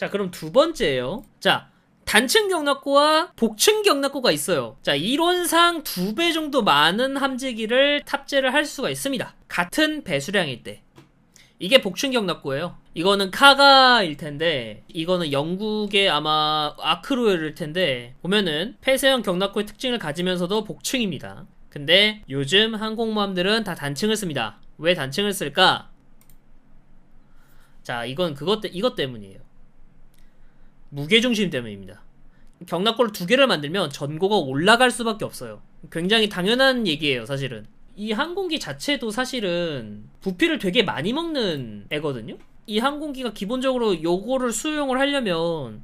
자, 그럼 두 번째예요. 자, 단층 경락고와 복층 경락고가 있어요. 자, 이론상 두 배 정도 많은 함재기를 탑재를 할 수가 있습니다. 같은 배수량일 때. 이게 복층 경락고예요. 이거는 카가일 텐데 이거는 영국의 아마 아크로일 텐데 보면은 폐쇄형 경락고의 특징을 가지면서도 복층입니다. 근데 요즘 항공모함들은 다 단층을 씁니다. 왜 단층을 쓸까? 자, 이건 그것 때 이것 때문이에요. 무게중심 때문입니다. 경락고를 두 개를 만들면 전고가 올라갈 수밖에 없어요. 굉장히 당연한 얘기예요, 사실은. 이 항공기 자체도 사실은 부피를 되게 많이 먹는 애거든요. 이 항공기가 기본적으로 요거를 수용을 하려면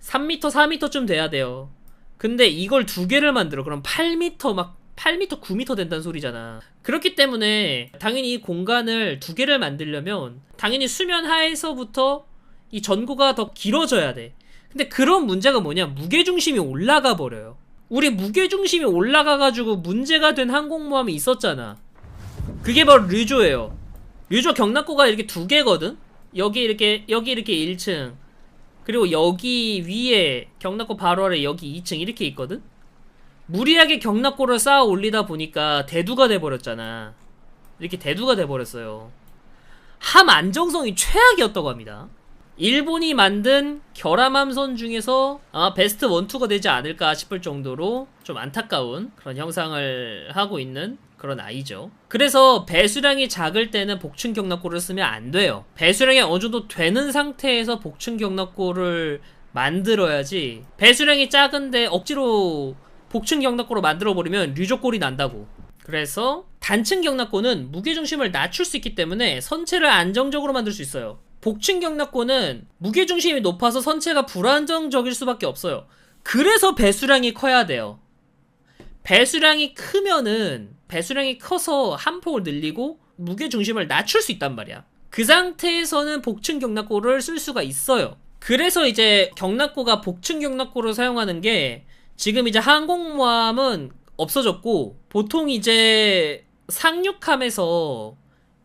3m, 4m쯤 돼야 돼요. 근데 이걸 두 개를 만들어. 그럼 8m 막 8m, 9m 된다는 소리잖아. 그렇기 때문에 당연히 이 공간을 두 개를 만들려면 당연히 수면 하에서부터 이 전고가 더 길어져야 돼. 근데 그런 문제가 뭐냐? 무게중심이 올라가 버려요. 우리 무게중심이 올라가가지고 문제가 된 항공모함이 있었잖아. 그게 바로 류조예요. 류조 경락고가 이렇게 두 개거든? 여기 이렇게, 여기 이렇게 1층. 그리고 여기 위에 경락고 바로 아래 여기 2층 이렇게 있거든? 무리하게 경락고를 쌓아 올리다 보니까 대두가 돼버렸잖아. 이렇게 대두가 돼버렸어요. 함 안정성이 최악이었다고 합니다. 일본이 만든 결함함선 중에서 아마 베스트 원투가 되지 않을까 싶을 정도로 좀 안타까운 그런 형상을 하고 있는 그런 아이죠. 그래서 배수량이 작을 때는 복층 경락고를 쓰면 안 돼요. 배수량이 어느 정도 되는 상태에서 복층 경락고를 만들어야지 배수량이 작은데 억지로 복층 경락고로 만들어버리면 류족골이 난다고. 그래서 단층 경락고는 무게중심을 낮출 수 있기 때문에 선체를 안정적으로 만들 수 있어요. 복층 경락고는 무게 중심이 높아서 선체가 불안정적일 수밖에 없어요. 그래서 배수량이 커야 돼요. 배수량이 크면은 배수량이 커서 한 폭을 늘리고 무게 중심을 낮출 수 있단 말이야. 그 상태에서는 복층 경락고를 쓸 수가 있어요. 그래서 이제 경락고가 복층 경락고를 사용하는 게 지금 이제 항공모함은 없어졌고 보통 이제 상륙함에서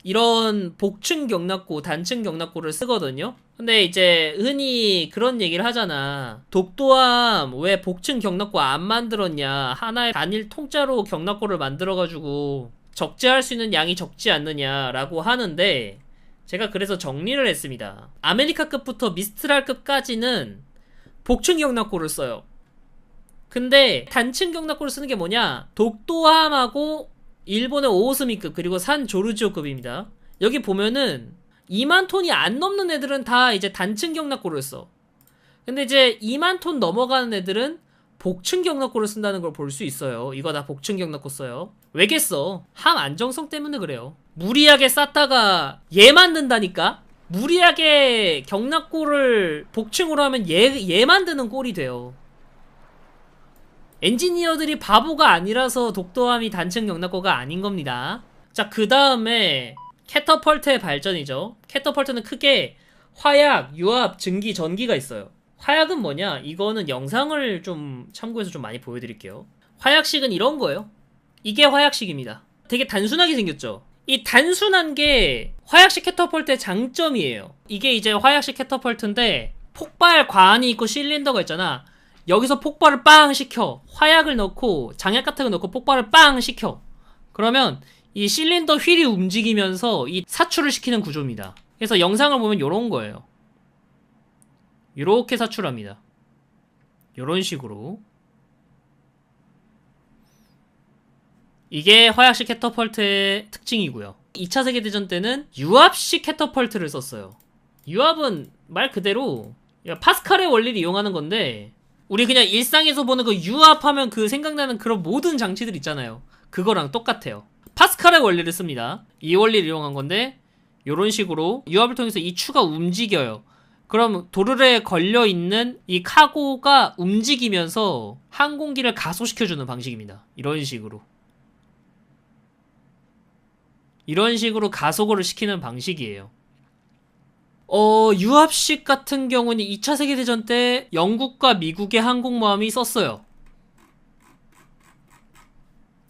이런 복층 경락고, 단층 경락고를 쓰거든요. 근데 이제 흔히 그런 얘기를 하잖아. 독도함 왜 복층 경락고 안 만들었냐? 하나의 단일 통짜로 경락고를 만들어가지고 적재할 수 있는 양이 적지 않느냐라고 하는데 제가 그래서 정리를 했습니다. 아메리카급부터 미스트랄급까지는 복층 경락고를 써요. 근데 단층 경락고를 쓰는 게 뭐냐? 독도함하고 일본의 오오스미급 그리고 산 조르지오급입니다. 여기 보면은 2만 톤이 안 넘는 애들은 다 이제 단층 경락고를 써. 근데 이제 2만 톤 넘어가는 애들은 복층 경락고를 쓴다는 걸 볼 수 있어요. 이거 다 복층 경락고 써요. 왜겠어? 함 안정성 때문에 그래요. 무리하게 쌌다가 얘 만든다니까? 무리하게 경락고를 복층으로 하면 얘, 얘 만드는 꼴이 돼요. 엔지니어들이 바보가 아니라서 독도함이 단층 경락고가 아닌 겁니다. 자, 그 다음에 캐터펄트의 발전이죠. 캐터펄트는 크게 화약, 유압, 증기, 전기가 있어요. 화약은 뭐냐? 이거는 영상을 좀 참고해서 좀 많이 보여드릴게요. 화약식은 이런 거예요. 이게 화약식입니다. 되게 단순하게 생겼죠? 이 단순한 게 화약식 캐터펄트의 장점이에요. 이게 이제 화약식 캐터펄트인데 폭발 관이 있고 실린더가 있잖아. 여기서 폭발을 빵 시켜. 화약을 넣고 장약 같은 거 넣고 폭발을 빵 시켜. 그러면 이 실린더 휠이 움직이면서 이 사출을 시키는 구조입니다. 그래서 영상을 보면 이런 거예요. 이렇게 사출합니다. 이런 식으로. 이게 화약식 캐터펄트의 특징이고요. 2차 세계대전 때는 유압식 캐터펄트를 썼어요. 유압은 말 그대로 파스칼의 원리를 이용하는 건데 우리 그냥 일상에서 보는 그 유압하면 그 생각나는 그런 모든 장치들 있잖아요. 그거랑 똑같아요. 파스칼의 원리를 씁니다. 이 원리를 이용한 건데 이런 식으로 유압을 통해서 이 추가 움직여요. 그럼 도르래에 걸려 있는 이 카고가 움직이면서 항공기를 가속시켜주는 방식입니다. 이런 식으로. 이런 식으로 가속을 시키는 방식이에요. 어, 유압식 같은 경우는 2차 세계대전 때 영국과 미국의 항공모함이 썼어요.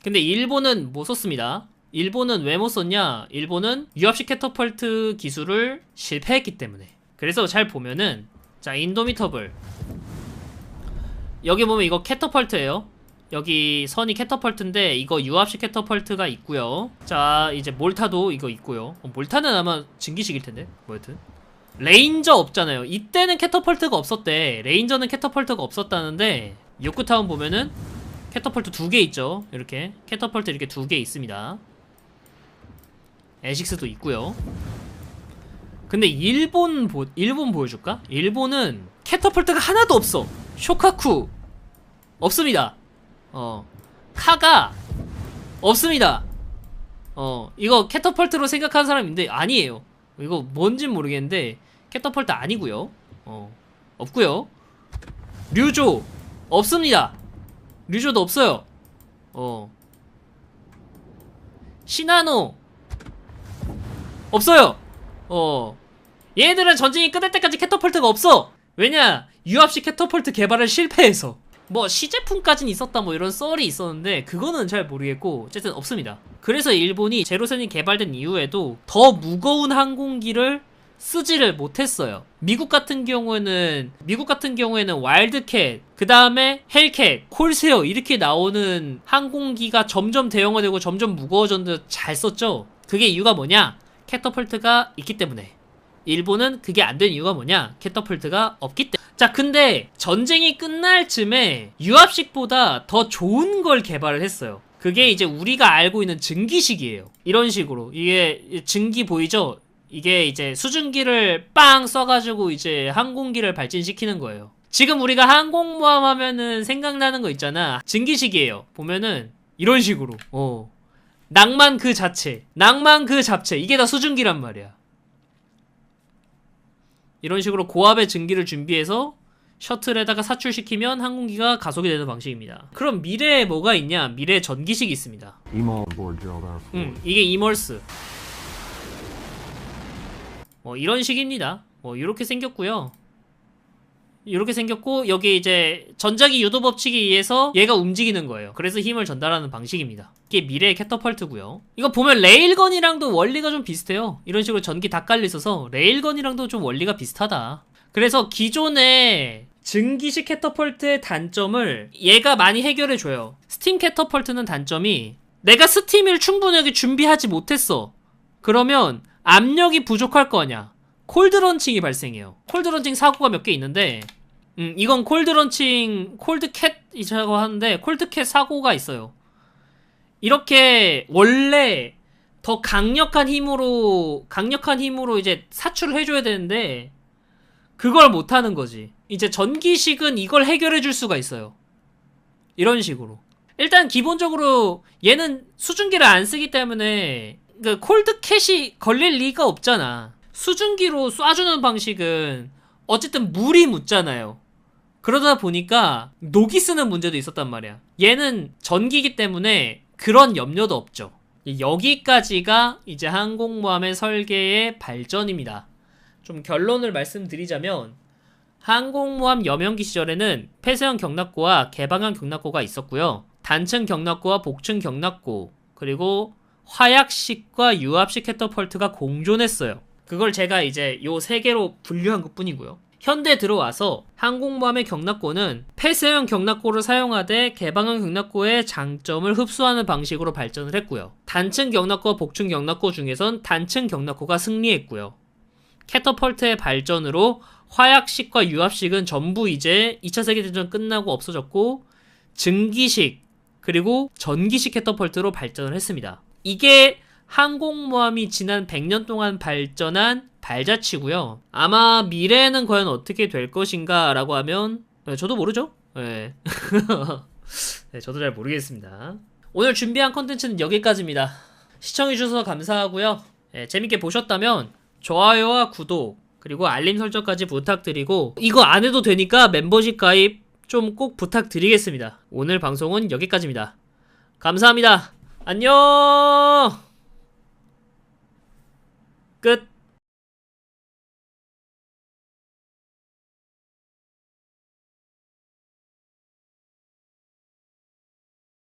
근데 일본은 못 썼습니다. 일본은 왜 못 썼냐? 일본은 유압식 캐터펄트 기술을 실패했기 때문에. 그래서 잘 보면은 자 인도미터블 여기 보면 이거 캐터펄트예요 여기 선이 캐터펄트인데 이거 유압식 캐터펄트가 있고요 자 이제 몰타도 이거 있고요 어, 몰타는 아마 증기식일 텐데 뭐 여튼 레인저 없잖아요. 이때는 캐터펄트가 없었대. 레인저는 캐터펄트가 없었다는데 요크타운 보면은 캐터펄트 두 개 있죠. 이렇게 캐터펄트 이렇게 두 개 있습니다. 에식스도 있고요. 근데 일본 보 일본 보여줄까? 일본은 캐터펄트가 하나도 없어. 쇼카쿠 없습니다. 어 카가 없습니다. 어 이거 캐터펄트로 생각하는 사람인데 아니에요 이거 뭔진 모르겠는데 캐터펄트 아니고요. 어 없고요. 류조 없습니다. 류조도 없어요. 어. 시나노 없어요. 어. 얘네들은 전쟁이 끝날 때까지 캐터펄트가 없어. 왜냐? 유압식 캐터펄트 개발을 실패해서 뭐 시제품까진 있었다 뭐 이런 썰이 있었는데 그거는 잘 모르겠고 어쨌든 없습니다. 그래서 일본이 제로센이 개발된 이후에도 더 무거운 항공기를 쓰지를 못했어요. 미국 같은 경우에는 미국 같은 경우에는 와일드캣 그 다음에 헬캣 콜세어 이렇게 나오는 항공기가 점점 대형화되고 점점 무거워졌는데 잘 썼죠? 그게 이유가 뭐냐? 캐터펄트가 있기 때문에 일본은 그게 안 된 이유가 뭐냐? 캐터펄트가 없기 때문에. 자, 근데 전쟁이 끝날 쯤에 유압식보다 더 좋은 걸 개발을 했어요. 그게 이제 우리가 알고 있는 증기식이에요. 이런 식으로. 이게 증기 보이죠? 이게 이제 수증기를 빵 써가지고 이제 항공기를 발진시키는 거예요. 지금 우리가 항공모함 하면은 생각나는 거 있잖아. 증기식이에요. 보면은 이런 식으로. 어. 낭만 그 자체. 낭만 그 자체. 이게 다 수증기란 말이야. 이런 식으로 고압의 증기를 준비해서 셔틀에다가 사출시키면 항공기가 가속이 되는 방식입니다. 그럼 미래에 뭐가 있냐? 미래에 전기식이 있습니다. 음, 이게 이멀스. 뭐 이런 식입니다. 뭐 이렇게 생겼고요. 이렇게 생겼고 여기 이제 전자기 유도 법칙에 의해서 얘가 움직이는 거예요. 그래서 힘을 전달하는 방식입니다. 이게 미래의 캐터펄트고요. 이거 보면 레일건이랑도 원리가 좀 비슷해요. 이런 식으로 전기 다 깔려 있어서 레일건이랑도 좀 원리가 비슷하다. 그래서 기존의 증기식 캐터펄트의 단점을 얘가 많이 해결해 줘요. 스팀 캐터펄트는 단점이 내가 스팀을 충분하게 준비하지 못했어. 그러면 압력이 부족할 거 아니야. 콜드런칭이 발생해요. 콜드런칭 사고가 몇 개 있는데, 음, 이건 콜드런칭, 콜드캣이라고 하는데, 콜드캣 사고가 있어요. 이렇게, 원래, 더 강력한 힘으로, 강력한 힘으로 이제 사출을 해줘야 되는데, 그걸 못하는 거지. 이제 전기식은 이걸 해결해 줄 수가 있어요. 이런 식으로. 일단 기본적으로 얘는 수증기를 안 쓰기 때문에 그 콜드캣이 걸릴 리가 없잖아. 수증기로 쏴주는 방식은 어쨌든 물이 묻잖아요. 그러다 보니까 녹이 쓰는 문제도 있었단 말이야. 얘는 전기기 때문에 그런 염려도 없죠. 여기까지가 이제 항공모함의 설계의 발전입니다. 좀 결론을 말씀드리자면 항공모함 여명기 시절에는 폐쇄형 경납고와 개방형 경납고가 있었고요. 단층 경납고와 복층 경납고 그리고 화약식과 유압식 캐터펄트가 공존했어요. 그걸 제가 이제 요 세 개로 분류한 것 뿐이고요. 현대 들어와서 항공모함의 경납고는 폐쇄형 경납고를 사용하되 개방형 경납고의 장점을 흡수하는 방식으로 발전을 했고요. 단층 경납고와 복층 경납고 중에선 단층 경납고가 승리했고요. 캐터펄트의 발전으로 화약식과 유압식은 전부 이제 2차 세계대전 끝나고 없어졌고 증기식 그리고 전기식 캐터펄트로 발전을 했습니다. 이게 항공모함이 지난 100년 동안 발전한 발자취고요. 아마 미래에는 과연 어떻게 될 것인가 라고 하면 네, 저도 모르죠. 네. 네, 저도 잘 모르겠습니다. 오늘 준비한 컨텐츠는 여기까지입니다. 시청해주셔서 감사하고요. 네, 재밌게 보셨다면 좋아요와 구독 그리고 알림 설정까지 부탁드리고 이거 안 해도 되니까 멤버십 가입 좀 꼭 부탁드리겠습니다. 오늘 방송은 여기까지입니다. 감사합니다. 안녕! 끝.